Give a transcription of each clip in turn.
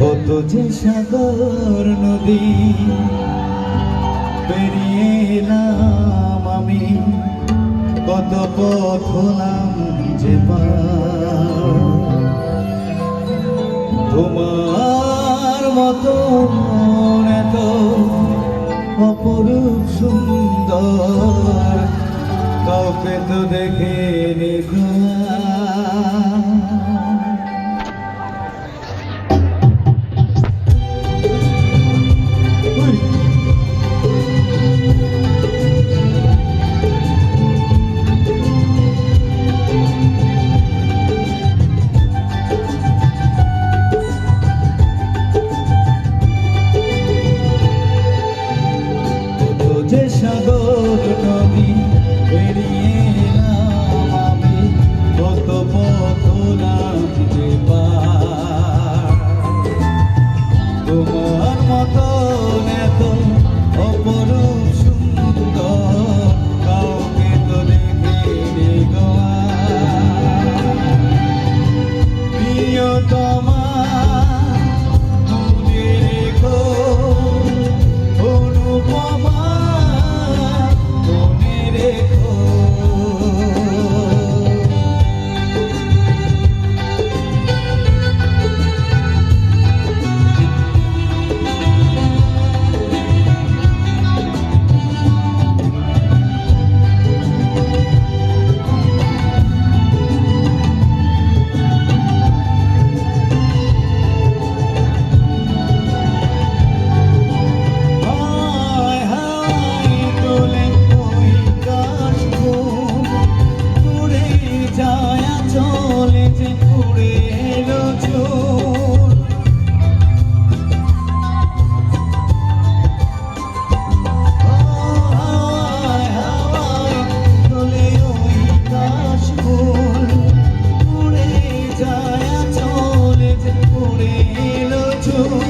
কত যে সাগর নদী, পেরিয়ে এলাম আমি। কত পথ হলাম যে তোমার মতো এত অপরূপ সুন্দর। কাউকে তো দেখে সাগর নদী পেরিয়ে এলাম আমি। কত পথ নামতে তোমার মতন এত অপরূপ you.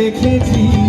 দেখেছি